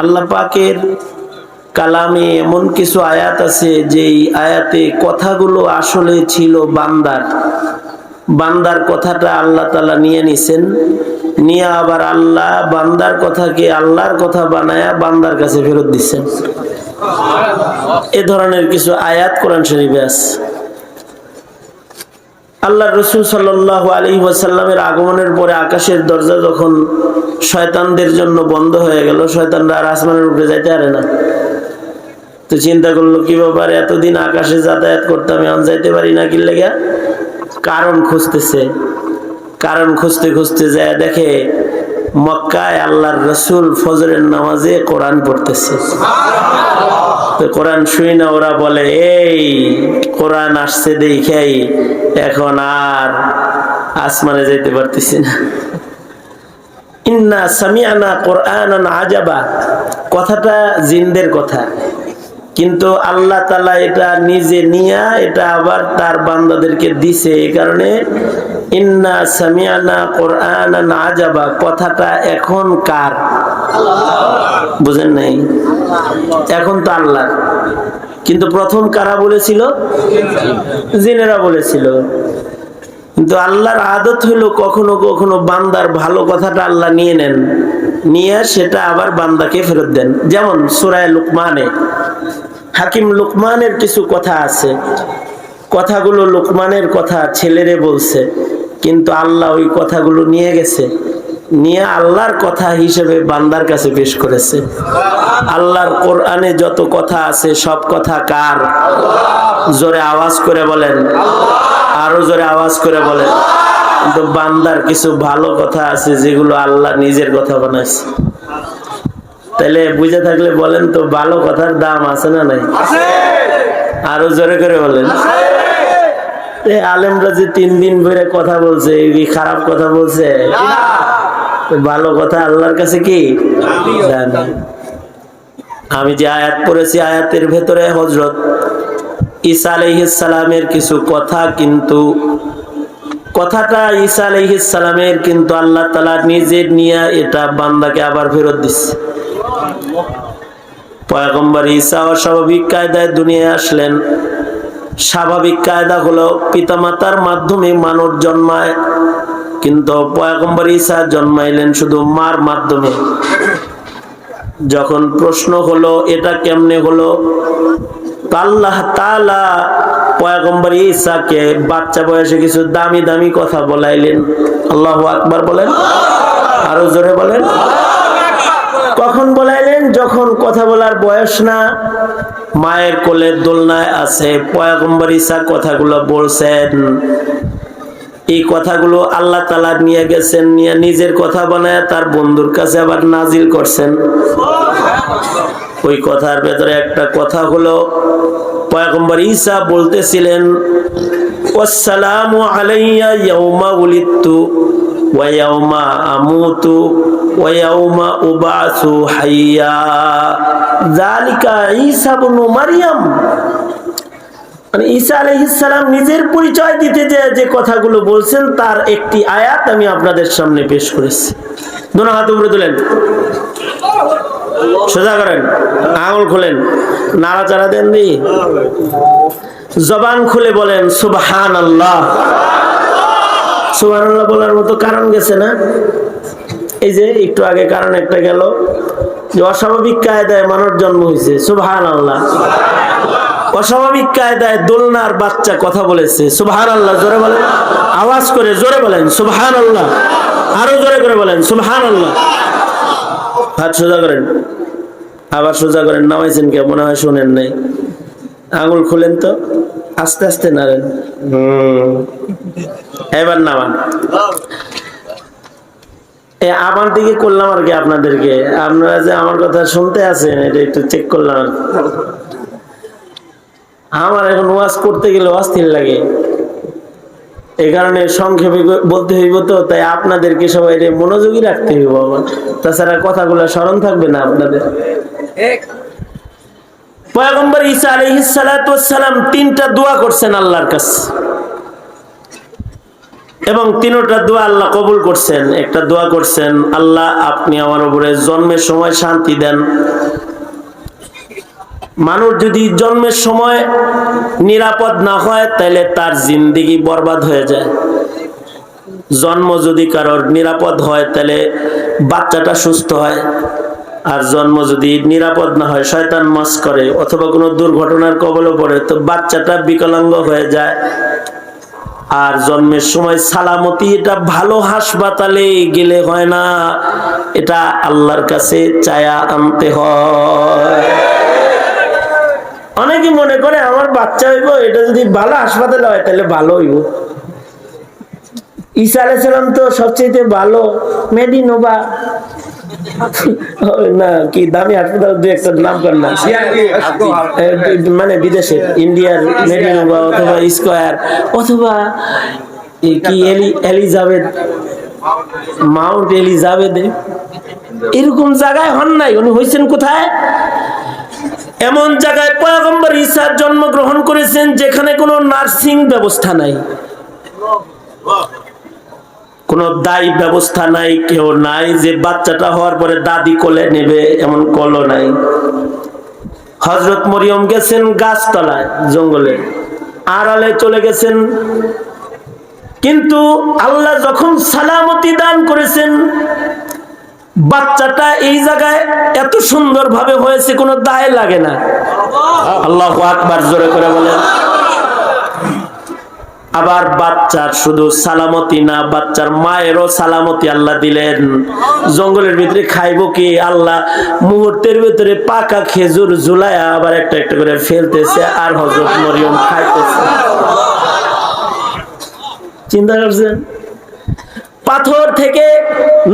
আল্লাহ পাকের কালামে এমন কিছু আয়াত আছে, যেই আয়াতে কথাগুলো আসলে ছিল বান্দার। বান্দার কথাটা আল্লাহ তালা নিয়ে নিছেন। নিয়ে আবার আল্লাহ বান্দার কথাকে আল্লাহর কথা বানায়া বান্দার কাছে ফেরত দিচ্ছেন। এ ধরনের কিছু আয়াত কোরআন শরীফে আছে। আল্লাহ রসুল সাল্লাহ আলী ওয়াসাল্লামের আগমনের পরে আকাশের দরজা যখন শয়তানদের জন্য বন্ধ হয়ে গেল, শয়তানরা আর আসমানের উপরে যাইতে পারে না। তো চিন্তা করল, কি ব্যাপার? এতদিন আকাশে যাতায়াত করতাম এখন যাইতে পারি না, কি লেগে? কারণ খুঁজতেছে। কারণ খুঁজতে খুঁজতে যায়, দেখে মক্কায় আল্লাহর রসুল ফজরের নামাজে কোরআন পড়তেছে। কোরআন শুই না, ওরা বলে, এই, কোরআন আসছে দেখেই এখন আর আসমানে যেতে পারতেছি না। কথাটা জিনদের কথা। কিন্তু আল্লাহ তালা এটা নিজে নিয়া, এটা আবার তার বান্দাদেরকে দিছে এই কারণে কথাটা এখন কার? বুঝেন নাই? এখন তো আল্লাহ। কিন্তু প্রথম কারা বলেছিল? জিনেরা বলেছিল। কিন্তু আল্লাহর আদত হইল কখনো কখনো বান্দার ভালো কথাটা আল্লাহ নিয়ে নেন। নিয়ে সেটা আবার বান্দাকে ফেরত দেন। যেমন সুরায় লুকমানে। হাকিম লুকমানের কিছু কথা আছে। কথাগুলো লুকমানের কথা ছেলেরে বলছে। কিন্তু আল্লাহ ওই কথাগুলো নিয়ে গেছে। নিয়ে আল্লাহর কথা হিসেবে বান্দার কাছে পেশ করেছে। আল্লাহর কোরআনে যত কথা আছে সব কথা কার? জোরে আওয়াজ করে বলেন। আরও জোরে আওয়াজ করে বলেন। কিন্তু বান্দার কিছু ভালো কথা আছে যেগুলো আল্লাহ নিজের কথা বানাইছে। তাহলে বুঝে থাকলে বলেন তো ভালো কথার দাম আছে না নাই? আরও জোরে করে বলেন। আলেমরা যে তিন দিন ধরে কথা বলছে এই খারাপ কথা বলছে? ভালো কথা আল্লাহর কাছে কি? জানি। আমি যে আয়াত পড়েছি আয়াতের ভেতরে হজরত ঈসা আলাইহিসসালামের কিছু কথা কিন্তু কথাটা ঈসা আলাইহিসসালামের কিন্তু আল্লাহ তালা নিজে নিয়ে এটা বান্দাকে আবার ফেরত দিচ্ছে পয়গম্বর ঈসা অস্বাভাবিক কায়দায় দুনিয়ায় আসলেন। স্বাভাবিক কায়দা হলো পিতামাতার মাধ্যমে মানুষ জন্মায় কিন্তু পয়গম্বর ঈসা জন্মাইলেন শুধু মার মাধ্যমে। যখন প্রশ্ন হলো, এটা কেমনে হলো? আল্লাহ তালা পয়গম্বর ঈসাকে বাচ্চা বয়সে কিছু দামি দামি কথা বলাইলেন। আল্লাহ আকবার বলেন, আরও জোরে বলেন। কখন বলাইলেন? যখন কথা বলার বয়স না, মায়ের কোলের দোলনায় আছে। পয়গম্বর ঈসা কথাগুলো বলছেন এই কথাগুলো আল্লাহ তালা নিয়ে গেছেন, নিয়ে নিজের কথা বানায় তার বন্ধুর কাছে আবার নাজিল করছেন। ওই কথার ভেতরে একটা কথা হলো, পয়গম্বর ঈসা বলতেছিলেন আসসালামু আলাইয়া ইয়াউমা হাইয়া। মানে ঈসা আলাইহিসসালাম নিজের পরিচয় দিতে যে যে কথাগুলো বলছেন, তার একটি আয়াত আমি আপনাদের সামনে পেশ করেছি। দোনো হাত উপরে তোলেন। সোজা করেন। আঙুল খোলেন। নাড়াচাড়া দেন দি জবান খুলে বলেন সুবহান আল্লাহ সুবহান আল্লাহ বলার মতো কারণ গেছে না? এই যে, একটু আগে কারণ একটা গেল যে, অস্বাভাবিক কায়দায় মানব জন্ম হয়েছে। সুবহান আল্লাহ অস্বাভাবিক কায়দায় দোলনার বাচ্চা কথা বলেছে। সুবহান আল্লাহ জোরে বলেন। আওয়াজ করে জোরে বলেন সুবহান আল্লাহ আরও জোরে করে বলেন সুবহান আল্লাহ হাত সোজা করেন। আবার সোজা করেন, নামাইছেন কে? মনে হয় শোনেন নাই। আঙুল খুলেন তো? আস্তে আস্তে নাড়েন। এবার নামান। এ আমার দিকে করলাম আর কি আপনাদেরকে। আপনারা যে আমার কথা শুনতে আছেন, এটা একটু চেক করলাম। আমার এখন ওয়াজ করতে গেলে অস্থির লাগে। এই কারণে সংক্ষেপে বলতে হইব তো তাই আপনাদেরকে সবাই মনোযোগী রাখতে হইব আমার। তাছাড়া কথাগুলো স্মরণ থাকবে না আপনাদের। পয়গম্বর ঈসা আলাইহিস সালাতু সালাম তিনটা দোয়া করছেন আল্লাহর কাছে। এবং তিনটা দোয়া আল্লাহ কবুল করছেন। একটা দোয়া করছেন আল্লাহ আপনি আমার উপরে জন্মের সময় শান্তি দেন। মানুষ যদি জন্মের সময় নিরাপদ না হয় তাহলে তার জিন্দিগি বরবাদ হয়ে যায়। জন্ম যদি কারোর নিরাপদ হয় তাহলে বাচ্চাটা সুস্থ হয়। আর জন্ম যদি নিরাপদ না হয়, শয়তান মাস করে, অথবা কোনো দুর্ঘটনার কবলে পড়ে, তো বাচ্চাটা বিকলাঙ্গ হয়ে যায়। আর জন্মের সময় সালামতি, এটা ভালো হাসপাতালে গেলে হয় না, এটা আল্লাহর কাছে চায়া আনতে হয়। অনেকে মনে করে আমার বাচ্চা হইব, এটা যদি ভালো হাসপাতালে হয়, তাহলে ভালো হইব। ঈসা আলাইসালাম তো সবচেয়ে ভালো মেডিনোভা। না, কি দামি হাসপাতাল, দু একটা নাম কর না। মানে বিদেশে, ইন্ডিয়ার মেডিনোভা অথবা স্কোয়ার, অথবা কি এলি, এলিজাবেথ, মাউন্ট এলিজাবেথ, এরকম জায়গায় হন নাই। উনি হয়েছেন কোথায়? এমন জায়গায় পয়গম্বর ঈসার জন্মগ্রহণ করেছেন যেখানে কোনো নার্সিং ব্যবস্থা নাই। কোনো দায়ী ব্যবস্থা নাই, কেউ নাই, যে বাচ্চাটা হওয়ার পরে দাদি কোলে নেবে, এমন কলও নাই। হজরত মরিয়ম গেছেন গাছতলায়, জঙ্গলে। আড়ালে চলে গেছেন। কিন্তু আল্লাহ যখন সালামতি দান করেছেন বাচ্চাটা এই জায়গায় এত সুন্দর ভাবে হয়েছে, কোনো দায় লাগে না। আল্লাহ আকবার জোরে করে বলেন। আবার বাচ্চার শুধু সালামতি না, বাচ্চার মায়েরও সালামতি আল্লাহ দিলেন। জঙ্গলের ভিতরে খাইবো কি? আল্লাহ মুহূর্তের ভিতরে পাকা খেজুর ঝুলায় আবার একটা একটা করে ফেলতেছে আর হজরত মরিয়ম খাইতেছে। চিন্তা করছেন? পাথর থেকে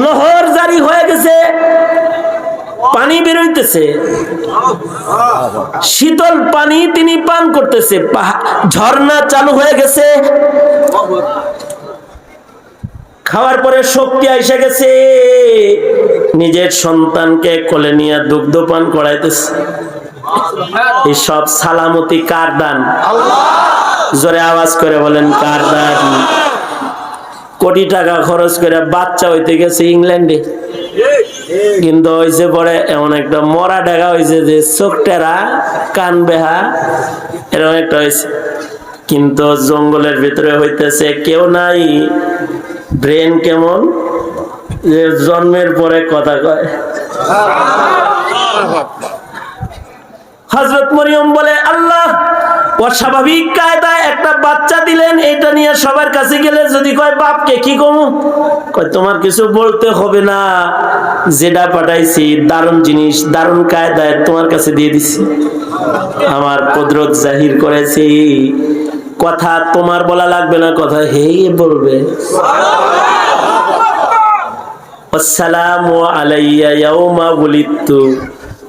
নহর জারি হয়ে গেছে পানি বেরোইতেছে। শীতল পানি তিনি পান করতেছে ঝর্ণা চালু হয়ে গেছে। খাওয়ার পরে শক্তি এসে গেছে। নিজের সন্তানকে কোলে নিয়ে দুগ্ধ পান করাইতেছে। এই সব সালামতি কার দান? জোরে আওয়াজ করে বলেন কার দান? কোটি টাকা খরচ করে বাচ্চা হইতে গেছে ইংল্যান্ডে। কিন্তু হয়েছে পরে এমন একটা মরা ডাকা হয়েছে যে চোখ টেরা, কান বেহা, এরকম একটা হয়েছে কিন্তু জঙ্গলের ভিতরে হইতেছে কেউ নাই, ব্রেন কেমন, যে জন্মের পরে কথা কয়। হজরত মরিয়ম বলে, আল্লাহ, অস্বাভাবিক কায়দায় একটা বাচ্চা দিলেন এটা নিয়ে সবার কাছে গেলে যদি কয়, বাপকে কি কমু? কয়, তোমার কিছু বলতে হবে না। যেটা পাঠাইছি, দারুণ জিনিস, দারুণ কায়দায় তোমার কাছে দিয়ে দিছি। আমার কদরত জাহির করেছি। কথা তোমার বলা লাগবে না, কথা হে বলবে। আসসালামু আলাইয়া ইয়াউমা বুলিত্তু।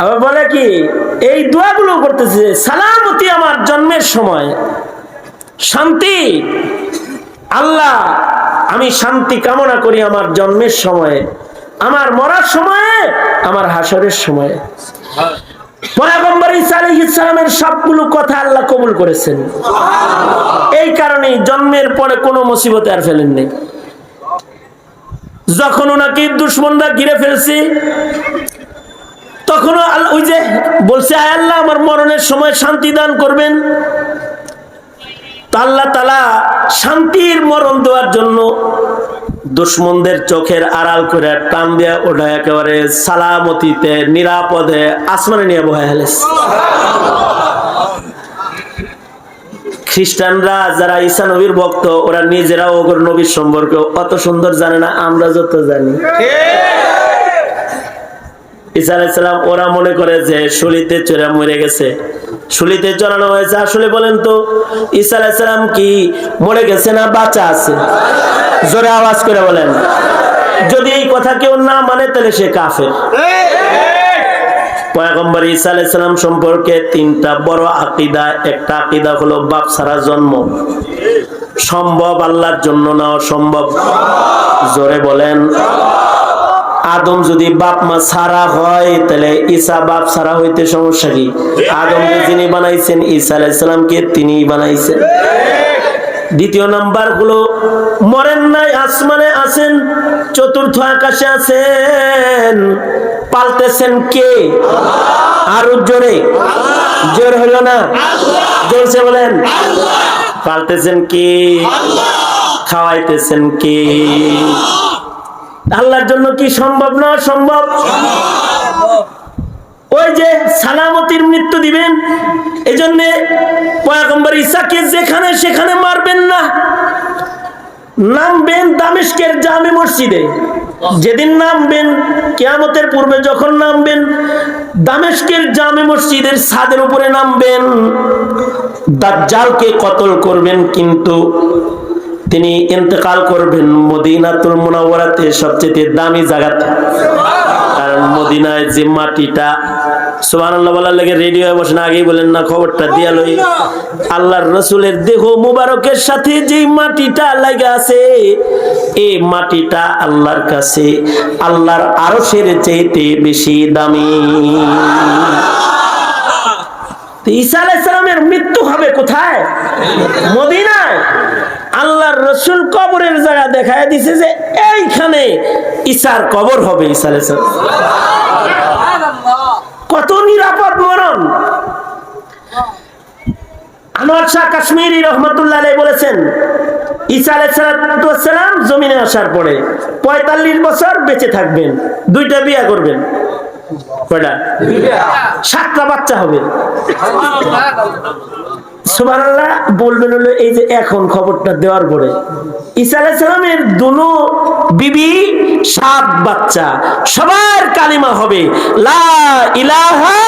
আবার বলে কি, এই দোয়াগুলো করতেছে সালামতি আমার জন্মের সময়। শান্তি। আল্লাহ, আমি শান্তি কামনা করি আমার জন্মের সময়ে। আমার মরার সময়ে, আমার হাসরের সময়ে। সবগুলো কথা আল্লাহ কবুল করেছেন। এই কারণেই জন্মের পরে কোনো মুসিবতে আর ফেলেন নেই যখন ওনাকে দুশ্মনরা ঘিরে ফেলছে তখনও আল্লাহ, ওই যে বলছে, আয় আল্লাহ, আমার মরণের সময় শান্তি দান করবেন। আল্লাহ তালা শান্তির মরণ দেওয়ার জন্য দুশ্মনদের চোখের আড়াল করে টান দিয়ে ওটা একেবারে সালামতিতে, নিরাপদে, আসমানে নিয়ে বহায় হেলেছে খ্রিস্টানরা যারা ঈসা নবীর ভক্ত, ওরা নিজেরা ওগর নবীর সম্পর্কে অত সুন্দর জানে না, আমরা যত জানি। ঈসা আলাইসালাম ওরা মনে করে যে শুলিতে চড়ে মরে গেছে। শুলিতে চড়ানো হয়েছে। আসলে বলেন তো, ঈসা কি মরে গেছে না বাচ্চা আছে? জোরে আওয়াজ করে বলেন। যদি এই কথা কেউ না মানে তাহলে সে কাফের। ঈসা সম্পর্কে তিনটা বড় আকীদা। একটা আকীদা হলো বাপ ছাড়া জন্ম। সম্ভব আল্লাহর জন্য না অসম্ভব? জোরে বলেন। আদম যদি বাপ মা ছাড়া হয়, তাহলে ঈসা বাপ ছাড়া হইতে সমস্যা কি? আদমকে যিনি বানাইছেন, ঈসা আলাইহিস সালামকে তিনিই বানাইছেন। দ্বিতীয় নাম্বার হলো, মরেন নাই, আসমানে আছেন, চতুর্থ আকাশে আছেন। পাল্টেছেন কে? আরও জোরে। জোর হলো না? জোরছে বলেন। পালতেছেন কে? খাওয়াইতেছেন কে? আল্লাহর জন্য কি সম্ভব না সম্ভব? ওই যে সালামতির মৃত্যু দিবেন এই জন্য ইসাকে যেখানে সেখানে মারবেন না। নামবেন দামেস্কের জামে মসজিদে। যেদিন নামবেন, কেয়ামতের পূর্বে যখন নামবেন, দামেস্কের জামে মসজিদের ছাদের উপরে নামবেন। দাজ্জালকে কতল করবেন কিন্তু তিনি ইন্তেকাল করবেন মদিনাতুল মুনাওয়ারাতে সবচেয়ে দামি জায়গাতে কারণ মদিনায় যে মাটিটা, সুবহানাল্লাহ বলার লাগে রেডি হয়ে বসেন, আগেই বলেন না, খবরটা আল্লাহর সাথে যে মাটিটা আছে, এই মাটিটা আল্লাহর কাছে, আল্লাহর বেশি দামি। মৃত্যু হবে কোথায়? মদিনায়। আল্লাহর রসুল কবরের জায়গা দেখায় দিছে যে এইখানে ঈসার কবর হবে আলাইসালাম কত নিরাপদ মরণ। আসার পঁয়তাল্লিশ বছর বেঁচে থাকবেন, দুইটা বিয়া করবেন। সাতটা বাচ্চা হবে। বলবেন হলো এই যে এখন খবরটা দেওয়ার পরে। দুনো বিবি, সাত বাচ্চা, সবার কালিমা হবে, লা ইলাহা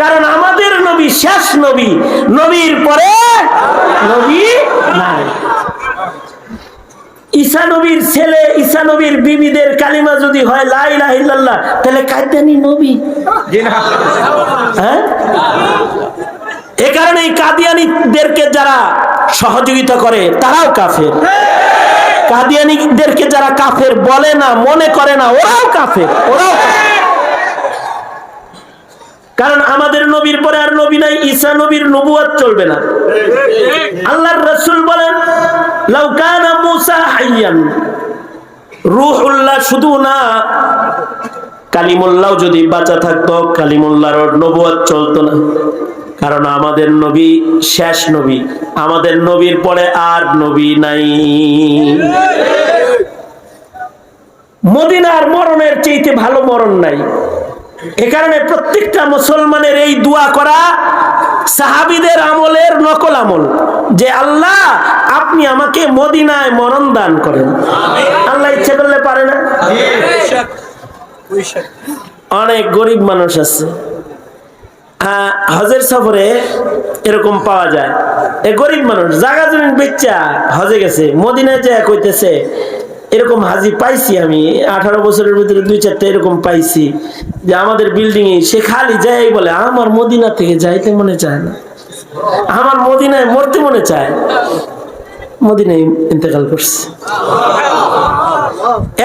কারণ আমাদের নবী শেষ নবী, নবীর পরে নবী ঈসা নবীর ছেলে ঈসা নবীর বিবিদের কালিমা যদি হয় লা ইলাহা ইল্লাল্লাহ তাহলে কায়দানি নবী। হ্যাঁ? এ কারণে কাদিয়ানিদেরকে যারা সহযোগিতা করে তারাও কাফের। কাদিয়ানিদেরকে যারা কাফের বলে না মনে করে না ওরাও কাফের ওরাও কারণ আমাদের নবীর পরে আর নবী নাই ঈসা নবীর নবুয়াত চলবে না। আল্লাহর রাসূল বলেন আমাদের নবী শেষ নবী, আমাদের নবীর পরে আর নবী নাই। মদিনার মরণের চাইতে ভালো মরণ নাই। এ কারণে প্রত্যেকটা মুসলমানের এই দোয়া করা সাহাবিদের আমলের নকল আমল যে আল্লাহ আপনি আমাকে মদিনায় মরণ দান করেন। আল্লাহ ইচ্ছে করলে পারে না? অনেক গরিব মানুষ আছে। আহ, হজের সফরে এরকম পাওয়া যায়। এ গরিব মানুষ জাগা জমিন বেচা হজে গেছে মদিনায় যায় কইতেছে এরকম হাজি পাইছি আমি, আঠারো বছরের ভিতরে দুই চারটা এরকম পাইছি, যে আমাদের বিল্ডিং এ সে খালি যাই বলে, আমার মদিনা থেকে যাইতে মনে চায় না। আমার মদিনায় মরতে মনে চায়। মদিনায় ইন্তেকাল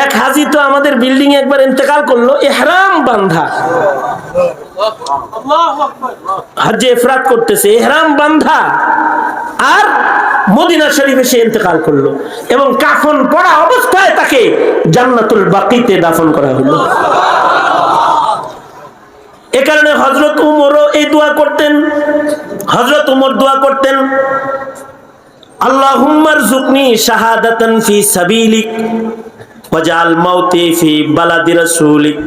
এক হাজি তো আমাদের বিল্ডিং একবার ইন্তেকাল করল, এহরাম বান্ধা। হজ্জে ইফরাত করতেছে, এহরাম বান্ধা। আর মদিনা শরীফে সে ইন্তেকাল করল এবং কাফন পড়া অবস্থায় তাকে জান্নাতুল বাকিতে দাফন করা হলো। এ কারণে হজরত উমরও এই দোয়া করতেন হজরত উমর দোয়া করতেন আল্লাহুম্মার জুকনি শাহাদাতান ফি সাবিলিক ওয়াজাল মাউতি ফি বালাদি রাসূলিক।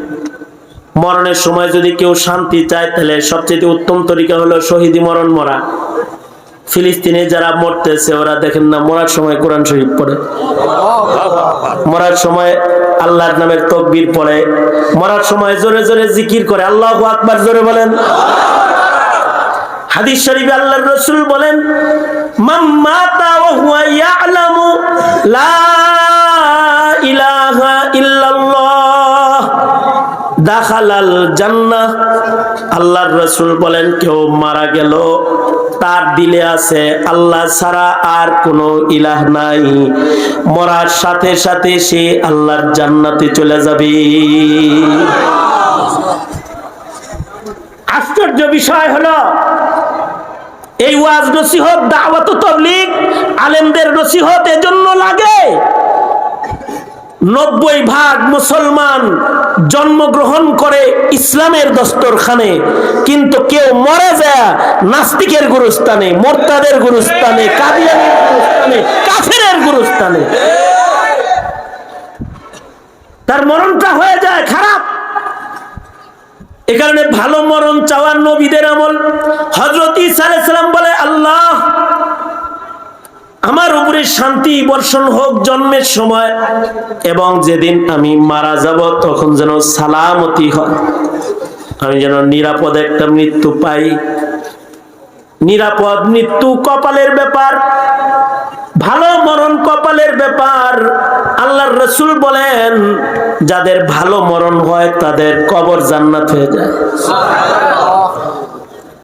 মরণের সময় যদি কেউ শান্তি চায়, তাহলে সবচেয়ে উত্তম তরিকা হলো শহীদি মরণ মরা। ফিলিস্তিনে যারা মরতেছে, ওরা দেখেন না, মরার সময় কোরআন শরীফ পড়ে। মরার সময় আল্লাহর নামের তকবীর পড়ে। মরার সময় জোরে জোরে জিকির করে। আল্লাহ আকবার জোরে বলেন। হাদিস শরীফে আল্লাহর রাসূল বলেন, মান মাতা ওয়া হুয়া ইয়ালামু লা দাখালাল জান্নাহ। আল্লাহর রসুল বলেন, কেউ মারা গেল, তার দিলে আছে আল্লাহ ছাড়া আর কোনো ইলাহ নাই। মরার সাথে সাথে সে আল্লাহর জান্নাতে চলে যাবে। আশ্চর্য বিষয় হলো, এই ওয়াজ নসিহত, দাওয়াত তবলিগ আলেমদের নসিহত এজন্য লাগে। নব্বই ভাগ মুসলমান জন্মগ্রহণ করে ইসলামের দস্তরখানে, কিন্তু কেউ মরে যায় নাস্তিকের গুরুস্থানে, মোরতাদের গুরুস্থানে, কাদিয়ানের গুরুস্থানে, কাফেরের গুরুস্থানে। তার মরণটা হয়ে যায় খারাপ। এ কারণে ভালো মরণ চাওয়ার নবীদের আমল। হজরত ইসালাম বলে, আল্লাহ আমার উপরে শান্তি বর্ষণ হোক জন্মের সময়, এবং যেদিন আমি মারা যাব তখন যেন সালামতি হয়। আমি যেন নিরাপদ একটা মৃত্যু পাই। নিরাপদ মৃত্যু কপালের ব্যাপার, ভালো মরণ কপালের ব্যাপার। আল্লাহর রসুল বলেন, যাদের ভালো মরণ হয় তাদের কবর জান্নাত হয়ে যায়।